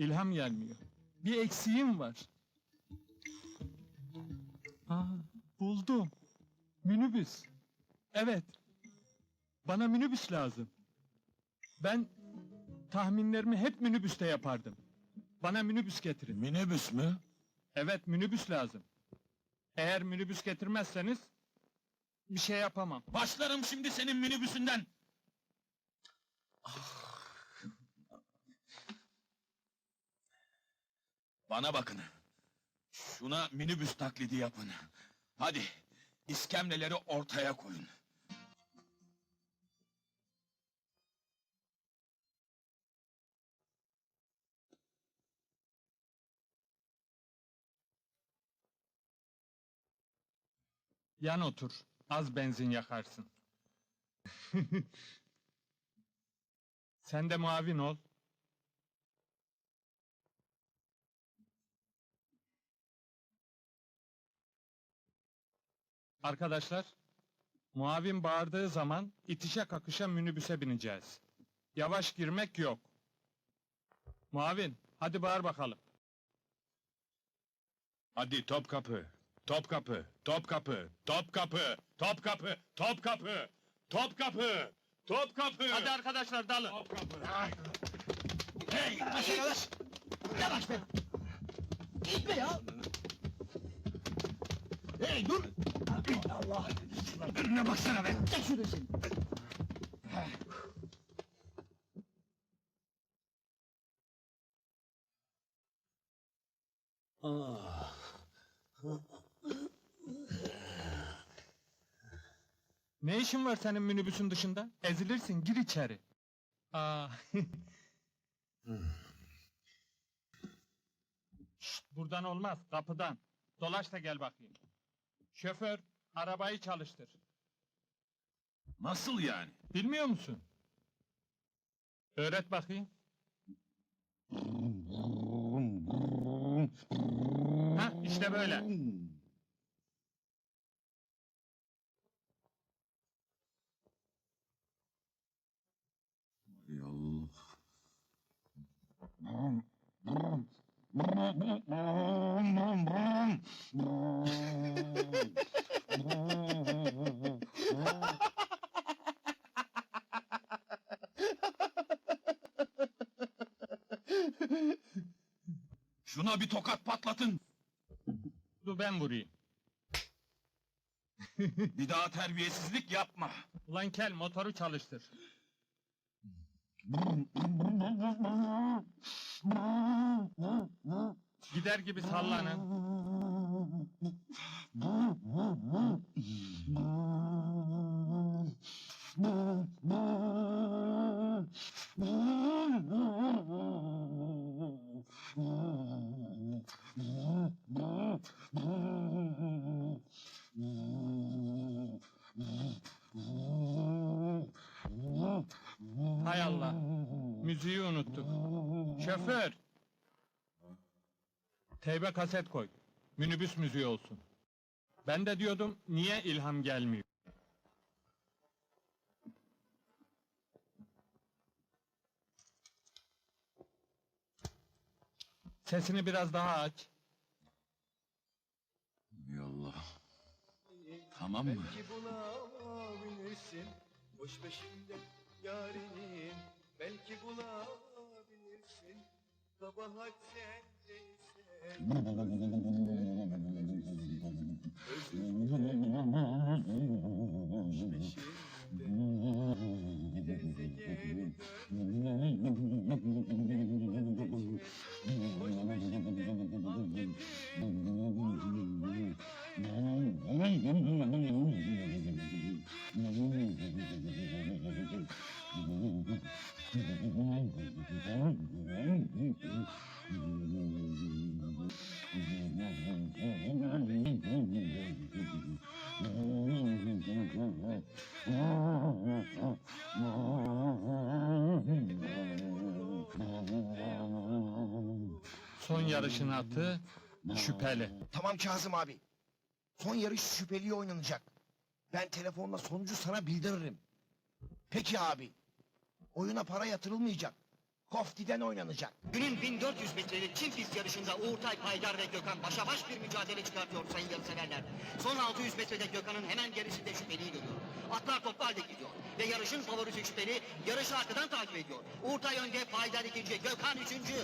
İlham gelmiyor. Bir eksiğim var. Aa, buldum. Minibüs. Evet. Bana minibüs lazım. Ben tahminlerimi hep minibüste yapardım. Bana minibüs getirin. Minibüs mü? Evet minibüs lazım. Eğer minibüs getirmezseniz bir şey yapamam. Başlarım şimdi senin minibüsünden. Bana bakın. Şuna minibüs taklidi yapın. Hadi iskemleleri ortaya koyun. Yan otur. Az benzin yakarsın. Sen de muavin ol. Arkadaşlar, muavin bağırdığı zaman itişe kakışa minibüse bineceğiz. Yavaş girmek yok. Muavin, hadi bağır bakalım. Hadi Topkapı, Topkapı, Topkapı, Topkapı, Topkapı, Topkapı, Topkapı, Topkapı. Hadi arkadaşlar dalın. Topkapı. Hey! Yavaş yavaş! Yavaş be! Gitme ya! Hey dur! Allah! Önüne baksana be. Çek şunu sen! Ne işin var senin minibüsün dışında? Ezilirsin, gir içeri. Aa. Şşt, buradan olmaz, kapıdan. Dolaş da gel bakayım. Şoför, arabayı çalıştır. Nasıl yani? Bilmiyor musun? Öğret bakayım. Ha, işte böyle. Şuna bir tokat patlatın. Dur ben vurayım. Bir daha terbiyesizlik yapma. Ulan kel motoru çalıştır. Gider gibi sallanın. Hay Allah. Müziği unuttuk. Şoför. Teybe kaset koy. Minibüs müziği olsun. Ben de diyordum niye ilham gelmiyor? Sesini biraz daha aç. Yallah. Tamam mı? Belki bulabilirsin Boş peşinde Kabahat sendeyse Son yarışın atı şüpheli. Tamam Kazım abi. Son yarış şüpheli oynanacak. Ben telefonla sonucu sana bildiririm. Peki abi. Oyuna para yatırılmayacak. Kofti'den oynanacak. Günün 1400 metrelik çift pist yarışında Uğurtay Paydar ve Gökhan başa baş bir mücadele çıkartıyor sayın yarışseverler. Son 600 metrede Gökhan'ın hemen gerisinde şüpheliyi görüyor. Atlar toplu halde gidiyor. Ve yarışın favorisi şüpheli yarışı arkadan takip ediyor. Uğurtay önde, Paydar ikinci, Gökhan üçüncü.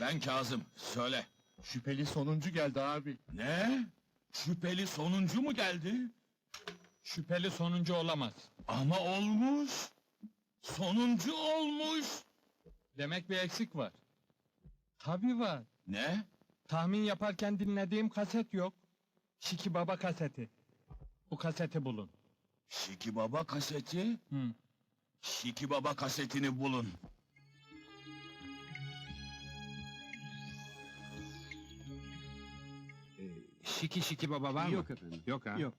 Ben Kazım. Söyle. Şüpheli sonuncu geldi abi. Ne? Şüpheli sonuncu mu geldi? Şüpheli sonuncu olamaz. Ama olmuş. Sonuncu olmuş. Demek bir eksik var. Tabii var. Ne? Tahmin yaparken dinlediğim kaset yok. Şiki Baba kaseti. Bu kaseti bulun. Şiki Baba kaseti. Hı. Şiki Baba kasetini bulun. Şiki şiki baba var mı? Yok efendim. Yok ha? Yok.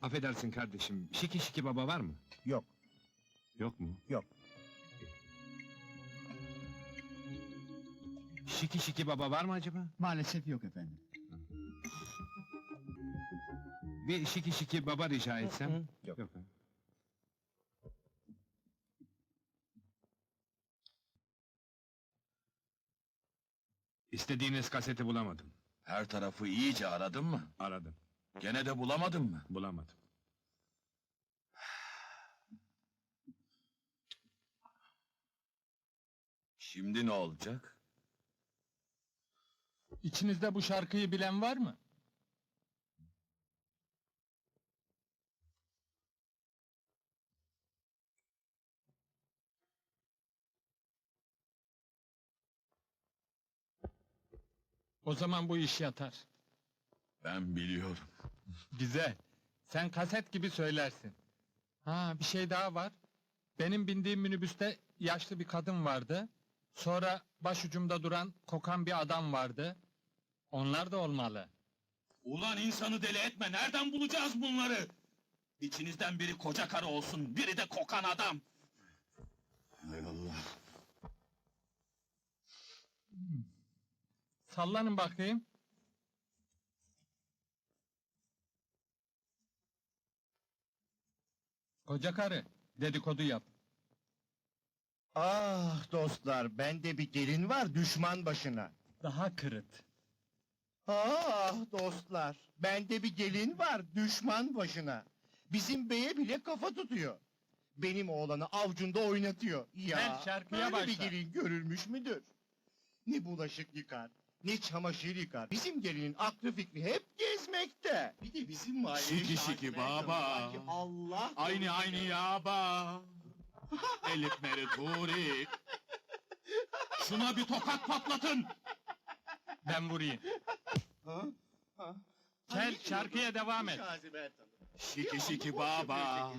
Affedersin kardeşim. Şiki şiki baba var mı? Yok. Yok mu? Yok. Şiki şiki baba var mı acaba? Maalesef yok efendim. Bir şiki şiki baba rica etsem. Yok. Yok ha? İstediğiniz kaseti bulamadım. Her tarafı iyice aradın mı? Aradım. Gene de bulamadın mı? Bulamadım. Şimdi ne olacak? İçinizde bu şarkıyı bilen var mı? O zaman bu iş yatar. Ben biliyorum. Güzel. Sen kaset gibi söylersin. Ha bir şey daha var. Benim bindiğim minibüste yaşlı bir kadın vardı. Sonra başucumda duran kokan bir adam vardı. Onlar da olmalı. Ulan insanı deli etme. Nereden bulacağız bunları? İçinizden biri koca karı olsun, biri de kokan adam. Hay Allah. Sallanın bakayım. Koca karı, dedikodu yap. Ah dostlar, bende bir gelin var düşman başına. Daha kırıt. Ah dostlar, bende bir gelin var düşman başına. Bizim beye bile kafa tutuyor. Benim oğlanı avcunda oynatıyor. Ya, Gel şarkıya böyle bir başla. gelin görülmüş müdür? Ne bulaşık yıkar, ne çamaşır yıkar. Bizim gelinin aklı fikri hep gezmekte. Bir de bizim mahalleyi Şiki şiki baba. Allah Aynı aynı yaba. Elif Meri Turi. Şuna bir tokat patlatın. Ben vurayım. Ha? Ha? Gel Hani şarkıya devam et. Şiki şiki Ya, baba.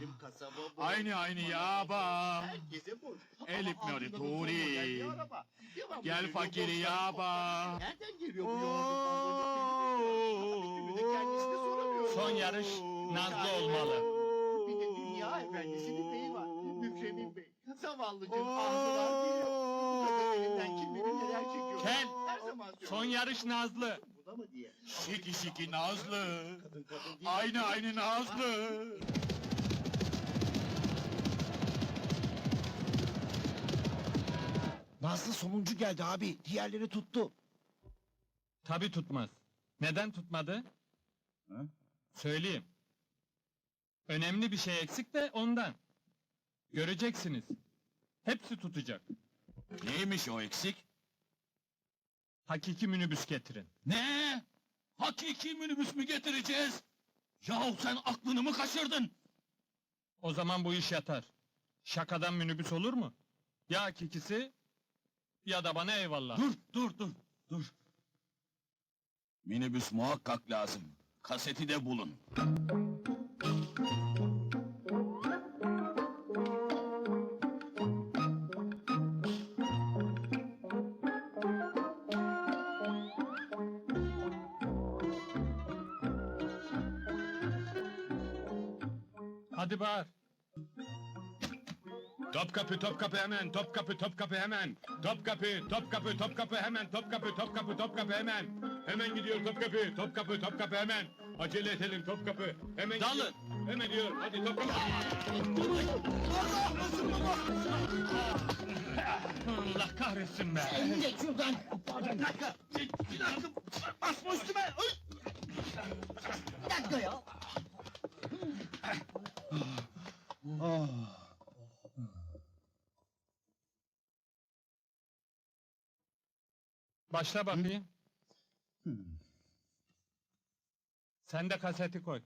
Aynı aynı. Herkese boş. Elif Nuri Turi. da Gel geliyor, fakiri yaba. boşlar. Nereden geliyor bu yorgun Bir de kendisine soramıyorum. Son yarış Nazlı olmalı. Bir de dünya efendisinin beyi var. Mükremin Bey. Zavallıcığım ağzı var diyor. Bu kadar elinden kim bilir neler çekiyor. Kel, Her zaman. Son yarış Nazlı. Buna mı diye. Şiki şiki Nazlı. Aynı aynı Nazlı. Nazlı sonuncu geldi abi. Diğerleri tuttu. Tabi tutmaz. Neden tutmadı? Ha? Söyleyeyim. Önemli bir şey eksik de ondan. Göreceksiniz. Hepsi tutacak. Neymiş o eksik? Hakiki minibüs getirin. Ne? Hakiki minibüs mü getireceğiz? Yahu sen aklını mı kaçırdın? O zaman bu iş yatar. Şakadan minibüs olur mu? Ya hakikisi ya da bana eyvallah. Dur, dur, dur, dur. Minibüs muhakkak lazım. Kaseti de bulun. Hadi bağır. Topkapı Topkapı hemen Topkapı Topkapı hemen Topkapı Topkapı Topkapı hemen Topkapı Topkapı Topkapı hemen Hemen gidiyor Topkapı Topkapı Topkapı hemen Acele edelim Topkapı. Hemen Dalın. gidiyor. Hemen diyorum. Hadi Topkapı. Allah kahretsin be. Geç şuradan. Bir dakika. Bir dakika. Basma üstüme. Ay! Bir dakika ya. Başla bakayım. Sen de kaseti koy.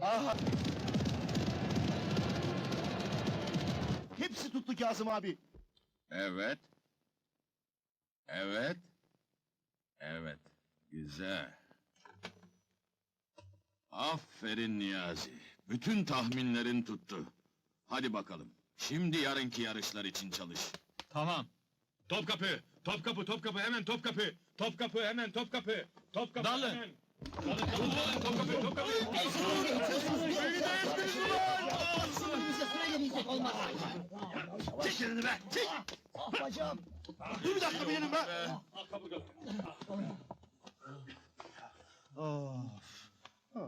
Aha. Hepsi tuttu Kazım abi. Evet. Evet. Evet. Güzel. Aferin Niyazi. Bütün tahminlerin tuttu. Hadi bakalım. Şimdi yarınki yarışlar için çalış. Tamam. Topkapı, Topkapı, Topkapı, hemen Topkapı. Topkapı, hemen Topkapı. Topkapı, Dalın. hemen. Dalın, dalın, dalın, Topkapı, Topkapı. Bizde sırayla bilecek olmaz. Çek elini be. Çek. Bacağım. Dur bir dakika benim be. Al kapı kapı. Of. Ah.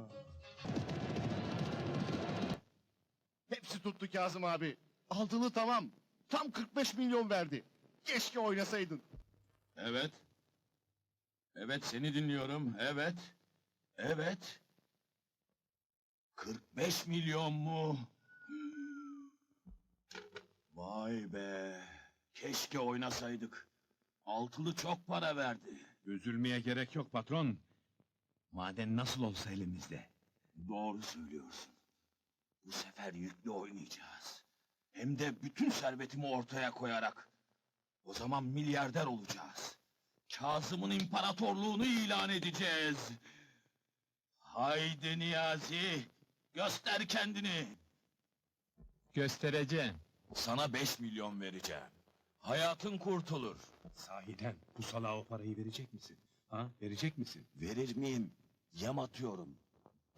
Hepsi tuttu Kazım abi. Altılı tamam. Tam 45 milyon verdi. Keşke oynasaydın. Evet. Evet seni dinliyorum. Evet. Evet. 45 milyon mu? Vay be. Keşke oynasaydık. Altılı çok para verdi. Üzülmeye gerek yok patron. Maden nasıl olsa elimizde. Doğru söylüyorsun. Bu sefer yüklü oynayacağız. Hem de bütün servetimi ortaya koyarak. O zaman milyarder olacağız. Kazım'ın imparatorluğunu ilan edeceğiz. Haydi Niyazi, göster kendini. Göstereceğim. Sana beş milyon vereceğim. Hayatın kurtulur. Sahiden bu salağa o parayı verecek misin? Ha? Verecek misin? Verir miyim? Yem atıyorum.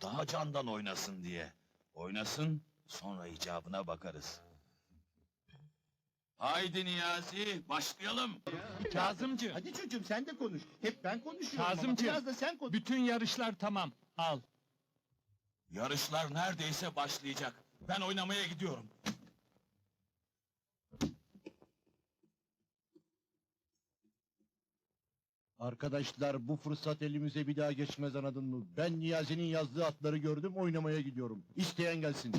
Daha candan oynasın diye. Oynasın, sonra icabına bakarız. Haydi Niyazi, başlayalım. Kazımcı, Hadi çocuğum sen de konuş. Hep ben konuşuyorum ama Kazımcığım. biraz da sen konuş. bütün yarışlar tamam. Al. Yarışlar neredeyse başlayacak. Ben oynamaya gidiyorum. Arkadaşlar bu fırsat elimize bir daha geçmez anladın mı? Ben Niyazi'nin yazdığı atları gördüm oynamaya gidiyorum. İsteyen gelsin.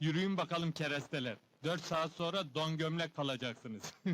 Yürüyün bakalım keresteler. Dört saat sonra don gömlek kalacaksınız.